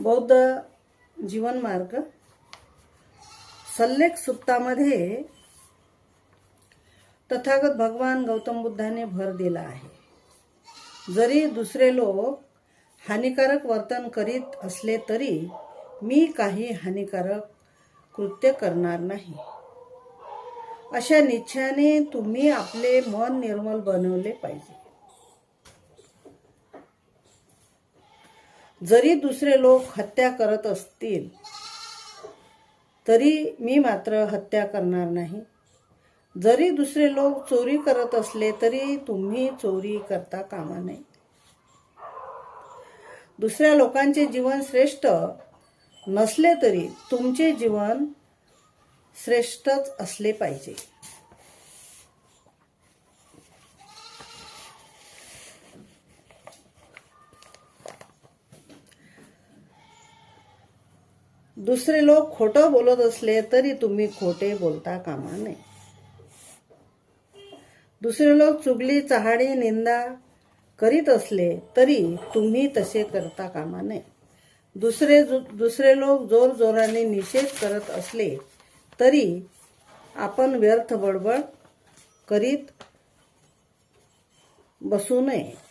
बौद्ध जीवनमार्ग सल्लेख सुप्तामध्ये तथागत भगवान गौतम बुद्धाने भर दिला आहे. जरी दुसरे लोक हानिकारक वर्तन करीत असले तरी मी काही हानिकारक कृत्य करणार नाही. अशा निश्चयाने तुम्ही आपले मन निर्मल बनवले पाहिजे. जरी दुसरे लोक हत्या करत असतील तरी मी मात्र हत्या करणार नाही. जरी दुसरे लोक चोरी करत असले तरी तुम्ही चोरी करता कामा नये. दुसऱ्या लोकांचे जीवन श्रेष्ठ नसले तरी तुमचे जीवन श्रेष्ठच असले पाहिजे. दुसरे लोक खोटं बोलत असले तरी तुम्ही खोटे बोलता कामा नये. दुसरे लोक चुगली चहाडी निंदा करीत असले तरी तुम्ही तसे करता कामा नये. दुसरे दुसरे लोक जोर जोराने निषेध करत असले तरी आपण व्यर्थ बडबड करीत बसू नये.